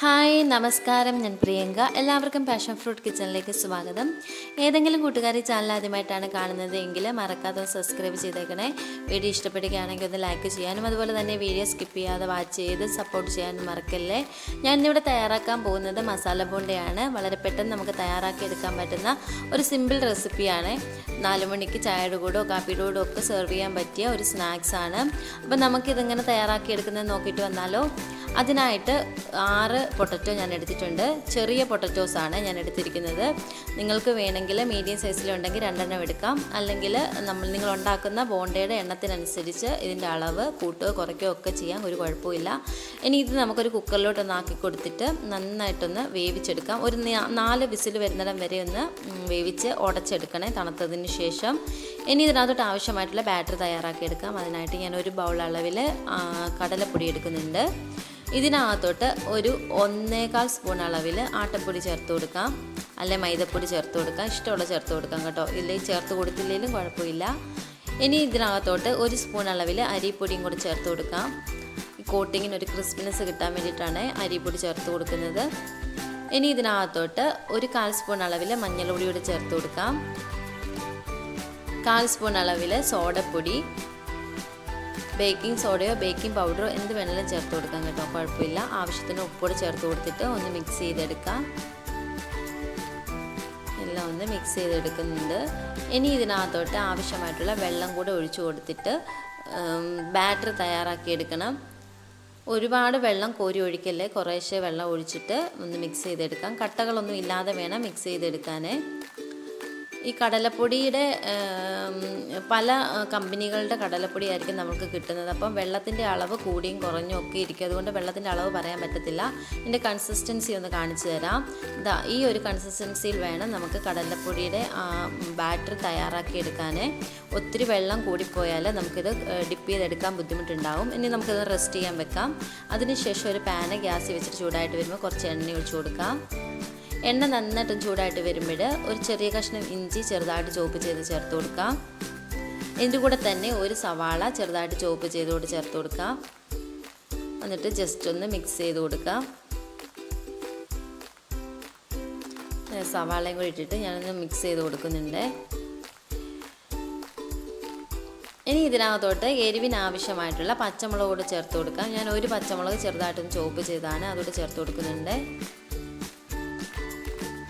Hi നമസ്കാരം. ഞാൻ പ്രിയങ്ക. എല്ലാവർക്കും പാഷൻ ഫ്രൂട്ട് കിച്ചണിലേക്ക് സ്വാഗതം. ഏതെങ്കിലും കൂട്ടുകാരി ചാനൽ ആദ്യമായിട്ടാണ് കാണുന്നത് എങ്കിൽ മറക്കാതെ സബ്സ്ക്രൈബ് ചെയ്തേക്കണേ. വീഡിയോ ഇഷ്ടപ്പെടുകയാണെങ്കിൽ ഒന്ന് ലൈക്ക് ചെയ്യാനും അതുപോലെ തന്നെ വീഡിയോ സ്കിപ്പ് ചെയ്യാതെ വാച്ച് ചെയ്ത് സപ്പോർട്ട് ചെയ്യാനും മറക്കല്ലേ? ഞാൻ ഇന്നിവിടെ തയ്യാറാക്കാൻ പോകുന്നത് മസാല ബോണ്ടയാണ്. വളരെ പെട്ടെന്ന് നമുക്ക് തയ്യാറാക്കി എടുക്കാൻ പറ്റുന്ന ഒരു സിമ്പിൾ റെസിപ്പിയാണ് നാല് മണിക്ക് ചായയുടെ കൂടോ കാപ്പിയുടെ കൂടോ ഒക്കെ സെർവ് ചെയ്യാൻ പറ്റിയ ഒരു സ്നാക്സാണ് അപ്പോൾ നമുക്കിതിങ്ങനെ തയ്യാറാക്കി എടുക്കുന്നത് നോക്കിയിട്ട് വന്നാലോ? അതിനായിട്ട് ആറ് പൊട്ടറ്റോ ഞാൻ എടുത്തിട്ടുണ്ട്. ചെറിയ പൊട്ടറ്റോസ് ആണ് ഞാൻ എടുത്തിരിക്കുന്നത്. നിങ്ങൾക്ക് വേണമെങ്കിൽ മീഡിയം സൈസിലുണ്ടെങ്കിൽ രണ്ടെണ്ണം എടുക്കാം. അല്ലെങ്കിൽ നമ്മൾ നിങ്ങൾ ഉണ്ടാക്കുന്ന ബോണ്ടയുടെ എണ്ണത്തിനനുസരിച്ച് ഇതിന്റെ അളവ് കൂട്ടുകയോ കുറയ്ക്കുകയോ ഒക്കെ ചെയ്യാം. ഒരു കുഴപ്പമില്ല ഇനി ഇത് നമുക്കൊരു കുക്കറിലോട്ടൊന്ന് ആക്കി കൊടുത്തിട്ട് നന്നായിട്ടൊന്ന് വേവിച്ചെടുക്കാം. ഒരു നാല് വിസിൽ വരുന്നിടം വരെ ഒന്ന് വേവിച്ച് ഉടച്ചെടുക്കണേ തണുത്തതിന് ശേഷം. ഇനി ഇതിനകത്തോട്ട് ആവശ്യമായിട്ടുള്ള ബാറ്റർ തയ്യാറാക്കി എടുക്കാം. അതിനായിട്ട് ഞാൻ ഒരു ബൗൾ അളവിൽ കടലപ്പൊടി എടുക്കുന്നുണ്ട്. ഇതിനകത്തോട്ട് ഒരു ഒന്നേകാൽ സ്പൂൺ അളവിൽ ആട്ടപ്പൊടി ചേർത്ത് കൊടുക്കാം. അല്ലെ മൈദപ്പൊടി ചേർത്ത് കൊടുക്കാം. ഇഷ്ടമുള്ള ചേർത്ത് കൊടുക്കാം കേട്ടോ. ഇല്ലെങ്കിൽ ചേർത്ത് കൊടുത്തില്ലെങ്കിലും കുഴപ്പമില്ല. ഇനി ഇതിനകത്തോട്ട് ഒരു സ്പൂൺ അളവിൽ അരിപ്പൊടിയും കൂടി ചേർത്ത് കൊടുക്കാം. കോട്ടിങ്ങിന് ഒരു ക്രിസ്പിനെസ് കിട്ടാൻ വേണ്ടിയിട്ടാണ് അരിപ്പൊടി ചേർത്ത് കൊടുക്കുന്നത്. ഇനി ഇതിനകത്തോട്ട് ഒരു കാൽ സ്പൂൺ അളവിൽ മഞ്ഞൾപ്പൊടി കൂടി ചേർത്ത് കൊടുക്കാം. കാൽ സ്പൂൺ അളവിൽ സോഡപ്പൊടി. ബേക്കിംഗ് സോഡയോ ബേക്കിംഗ് പൗഡറോ എന്ത് വേണമെങ്കിലും ചേർത്ത് കൊടുക്കാം കേട്ടോ. കുഴപ്പമില്ല. ആവശ്യത്തിന് ഉപ്പോട് ചേർത്ത് കൊടുത്തിട്ട് ഒന്ന് മിക്സ് ചെയ്തെടുക്കാം. എല്ലാം ഒന്ന് മിക്സ് ചെയ്തെടുക്കുന്നുണ്ട്. ഇനി ഇതിനകത്തോട്ട് ആവശ്യമായിട്ടുള്ള വെള്ളം കൂടെ ഒഴിച്ചു കൊടുത്തിട്ട് ബാറ്റർ തയ്യാറാക്കിയെടുക്കണം ഒരുപാട് വെള്ളം കോരി ഒഴിക്കല്ലേ? കുറേശ്ശെ വെള്ളം ഒഴിച്ചിട്ട് ഒന്ന് മിക്സ് ചെയ്തെടുക്കാം. കട്ടകളൊന്നും ഇല്ലാതെ വേണം മിക്സ് ചെയ്തെടുക്കാൻ ഈ കടലപ്പൊടിയുടെ പല കമ്പനികളുടെ കടലപ്പൊടി ആയിരിക്കും നമുക്ക് കിട്ടുന്നത്. അപ്പം വെള്ളത്തിന്റെ അളവ് കൂടിയും കുറഞ്ഞും ഒക്കെ ഇരിക്കും. അതുകൊണ്ട് വെള്ളത്തിന്റെ അളവ് പറയാൻ പറ്റത്തില്ല. ഇതിന്റെ കൺസിസ്റ്റൻസി ഒന്ന് കാണിച്ചു തരാം. ഇതാ ഈ ഒരു കൺസിസ്റ്റൻസിയിൽ വേണം നമുക്ക് കടലപ്പൊടിയുടെ ബാറ്റർ തയ്യാറാക്കി എടുക്കാനേ. ഒത്തിരി വെള്ളം കൂടിപ്പോയാൽ നമുക്കിത് ഡിപ്പ് ചെയ്തെടുക്കാൻ ബുദ്ധിമുട്ടുണ്ടാവും. ഇനി നമുക്കിത് റെസ്റ്റ് ചെയ്യാൻ വെക്കാം. അതിനുശേഷം ഒരു പാന് ഗ്യാസ് വെച്ചിട്ട് ചൂടായിട്ട് വരുമ്പോൾ കുറച്ച് എണ്ണ ഒഴിച്ചു കൊടുക്കാം. എണ്ണ നന്നായിട്ട് ചൂടായിട്ട് വരുമ്പോൾ ഒരു ചെറിയ കഷ്ണം ഇഞ്ചി ചെറുതായിട്ട് ചോപ്പ് ചെയ്ത് ചേർത്ത് കൊടുക്കാം. ഇതിന്റെ കൂടെ തന്നെ ഒരു സവാള ചെറുതായിട്ട് ചോപ്പ് ചെയ്തുകൊണ്ട് ചേർത്ത് കൊടുക്കാം. എന്നിട്ട് ജസ്റ്റ് ഒന്ന് മിക്സ് ചെയ്ത് കൊടുക്കാം. സവാളയും കൂടി ഇട്ടിട്ട് ഞാനൊന്ന് മിക്സ് ചെയ്ത് കൊടുക്കുന്നുണ്ട്. ഇനി ഇതിനകത്തോട്ട് എരിവിന് ആവശ്യമായിട്ടുള്ള പച്ചമുളക് കൂടെ ചേർത്ത് കൊടുക്കാം. ഞാൻ ഒരു പച്ചമുളക് ചെറുതായിട്ടൊന്ന് ചോപ്പ് ചെയ്താണ് അതോടെ ചേർത്ത് കൊടുക്കുന്നുണ്ട്.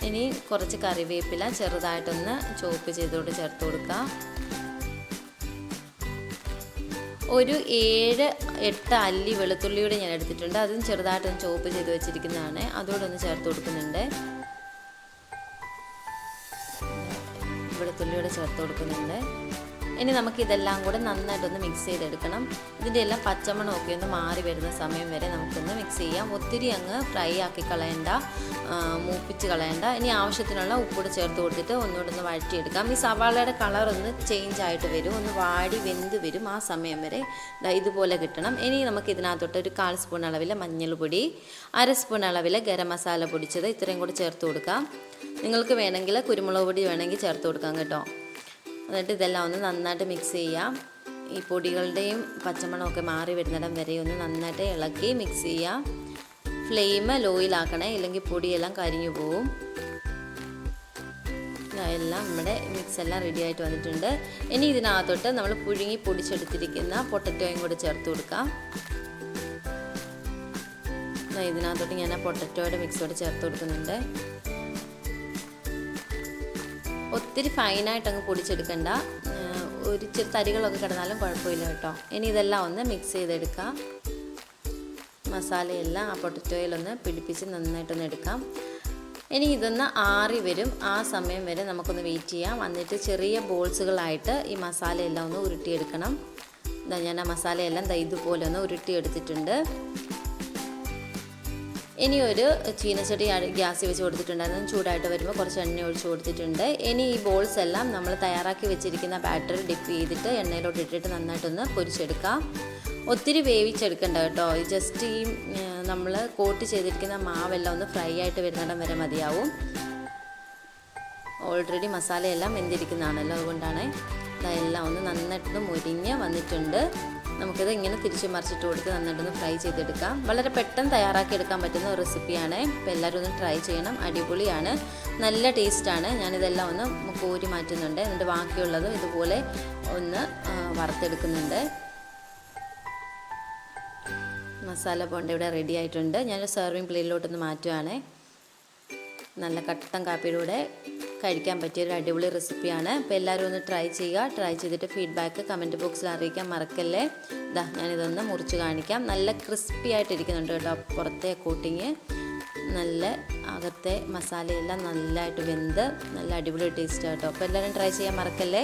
ഇനി കുറച്ച് കറിവേപ്പില ചെറുതായിട്ടൊന്ന് ചോപ്പ് ചെയ്തുകൊണ്ട് ചേർത്ത് കൊടുക്കുക ഒരു ഏഴ് എട്ട് അല്ലി വെളുത്തുള്ളിയുടെ ഞാൻ എടുത്തിട്ടുണ്ട്. അതും ചെറുതായിട്ടൊന്ന് ചോപ്പ് ചെയ്ത് വെച്ചിരിക്കുന്നതാണ്. അതോടൊന്ന് ചേർത്ത് കൊടുക്കുന്നുണ്ട്. വെളുത്തുള്ളിയോടെ ചേർത്ത് കൊടുക്കുന്നുണ്ട്. ഇനി നമുക്ക് ഇതെല്ലാം കൂടെ നന്നായിട്ടൊന്ന് മിക്സ് ചെയ്തെടുക്കണം. ഇതിന്റെ എല്ലാം പച്ചമണമൊക്കെ ഒന്ന് മാറി വരുന്ന സമയം വരെ നമുക്കൊന്ന് മിക്സ് ചെയ്യാം. ഒത്തിരി അങ്ങ് ഫ്രൈ ആക്കി കളയണ്ട മൂപ്പിച്ച് കളയണ്ട. ഇനി ആവശ്യത്തിനുള്ള ഉപ്പൂടെ ചേർത്ത് കൊടുത്തിട്ട് ഒന്നുകൂടെ ഒന്ന് വഴറ്റിയെടുക്കാം. ഈ സവാളയുടെ കളർ ഒന്ന് ചേഞ്ച് ആയിട്ട് വരും ഒന്ന് വാടി വെന്ത് വരും ആ സമയം വരെ. ഇതുപോലെ കിട്ടണം. ഇനി നമുക്ക് ഇതിനകത്തോട്ട് ഒരു കാൽ സ്പൂൺ അളവിലെ മഞ്ഞൾപ്പൊടി അര സ്പൂൺ അളവിലെ ഗരം മസാല പൊടിച്ചത് ഇത്രയും കൂടെ ചേർത്ത് കൊടുക്കാം. നിങ്ങൾക്ക് വേണമെങ്കിൽ കുരുമുളക് പൊടി വേണമെങ്കിൽ ചേർത്ത് കൊടുക്കാം കേട്ടോ. എന്നിട്ട് ഇതെല്ലാം ഒന്ന് നന്നായിട്ട് മിക്സ് ചെയ്യാം. ഈ പൊടികളുടെയും പച്ചമണമൊക്കെ മാറി വരുന്നിടം വരെ ഒന്ന് നന്നായിട്ട് ഇളക്കി മിക്സ് ചെയ്യാം. ഫ്ലെയിം ലോയിലാക്കണേ ഇല്ലെങ്കിൽ പൊടിയെല്ലാം കരിഞ്ഞു പോവും. എല്ലാം നമ്മുടെ മിക്സ് എല്ലാം റെഡി ആയിട്ട് വന്നിട്ടുണ്ട്. ഇനി ഇതിനകത്തോട്ട് നമ്മൾ പുഴുങ്ങി പൊടിച്ചെടുത്തിരിക്കുന്ന പൊട്ടറ്റോയും കൂടി ചേർത്ത് കൊടുക്കാം. ഇതിനകത്തോട്ട് ഞാൻ ആ പൊട്ടറ്റോയുടെ മിക്സോട് ചേർത്ത് കൊടുക്കുന്നുണ്ട്. ഒത്തിരി ഫൈനായിട്ട് അങ്ങ് പൊടിച്ചെടുക്കണ്ട. ഒരു ചെറു തരികളൊക്കെ കിടന്നാലും കുഴപ്പമില്ല കേട്ടോ. ഇനി ഇതെല്ലാം ഒന്ന് മിക്സ് ചെയ്തെടുക്കാം. മസാലയെല്ലാം ആ പൊട്ടറ്റോയിലൊന്ന് പിടിപ്പിച്ച് നന്നായിട്ടൊന്ന് എടുക്കാം. ഇനി ഇതൊന്ന് ആറി വരും. ആ സമയം വരെ നമുക്കൊന്ന് വെയിറ്റ് ചെയ്യാം. എന്നിട്ട് ചെറിയ ബോൾസുകളായിട്ട് ഈ മസാലയെല്ലാം ഒന്ന് ഉരുട്ടിയെടുക്കണം. ഞാൻ ആ മസാലയെല്ലാം ഇതുപോലെ ഒന്ന് ഉരുട്ടിയെടുത്തിട്ടുണ്ട്. ഇനി ഒരു ചീനച്ചട്ടി ഗ്യാസ് വെച്ച് കൊടുത്തിട്ടുണ്ടായിരുന്നു. ചൂടായിട്ട് വരുമ്പോൾ കുറച്ച് എണ്ണ ഒഴിച്ച് കൊടുത്തിട്ടുണ്ട്. ഇനി ഈ ബോൾസ് എല്ലാം നമ്മൾ തയ്യാറാക്കി വെച്ചിരിക്കുന്ന ബാറ്ററിൽ ഡിപ്പ് ചെയ്തിട്ട് എണ്ണയിലോട്ട് ഇട്ടിട്ട് നന്നായിട്ടൊന്ന് പൊരിച്ചെടുക്കാം. ഒത്തിരി വേവിച്ചെടുക്കണ്ട കേട്ടോ. ജസ്റ്റ് ഈ നമ്മൾ കോട്ട് ചെയ്തിരിക്കുന്ന മാവെല്ലാം ഒന്ന് ഫ്രൈ ആയിട്ട് വരുന്നിടം വരെ മതിയാവും. ഓൾറെഡി മസാലയെല്ലാം വെന്തിരിക്കുന്നതാണല്ലോ അതുകൊണ്ടാണ്. ഇതെല്ലാം ഒന്ന് നന്നായിട്ടൊന്ന് മുരിഞ്ഞ് വന്നിട്ടുണ്ട്. നമുക്കിത് ഇങ്ങനെ തിരിച്ച് മറിച്ചിട്ട് കൊടുത്ത് നന്നായിട്ടൊന്ന് ഫ്രൈ ചെയ്തെടുക്കാം. വളരെ പെട്ടെന്ന് തയ്യാറാക്കി എടുക്കാൻ പറ്റുന്ന ഒരു റെസിപ്പിയാണ്. അപ്പോൾ എല്ലാവരും ഒന്ന് ട്രൈ ചെയ്യണം. അടിപൊളിയാണ്. നല്ല ടേസ്റ്റാണ് ഞാനിതെല്ലാം ഒന്ന് കോരി മാറ്റുന്നുണ്ട്. എന്നിട്ട് ബാക്കിയുള്ളതും ഇതുപോലെ ഒന്ന് വറുത്തെടുക്കുന്നുണ്ട്. മസാല ബോണ്ട ഇവിടെ റെഡി ആയിട്ടുണ്ട്. ഞാൻ സെർവിങ് പ്ലേറ്റിലോട്ടൊന്ന് മാറ്റുവാണ്. നല്ല കട്ടൻ കാപ്പിയുടെ കൂടെ കഴിക്കാൻ പറ്റിയ ഒരു അടിപൊളി റെസിപ്പിയാണ്. അപ്പോൾ എല്ലാവരും ഒന്ന് ട്രൈ ചെയ്യുക. ട്രൈ ചെയ്തിട്ട് ഫീഡ്ബാക്ക് കമന്റ് ബോക്സിൽ അറിയിക്കാൻ മറക്കല്ലേ. ഇതാ ഞാനിതൊന്ന് മുറിച്ച് കാണിക്കാം. നല്ല ക്രിസ്പി ആയിട്ടിരിക്കുന്നുണ്ട് കേട്ടോ പുറത്തെ കോട്ടിങ് നല്ല അകത്തെ മസാലയെല്ലാം നല്ലതായിട്ട് വെന്ത് നല്ല അടിപൊളി ടേസ്റ്റ് കേട്ടോ. അപ്പോൾ എല്ലാവരും ട്രൈ ചെയ്യാൻ മറക്കല്ലേ?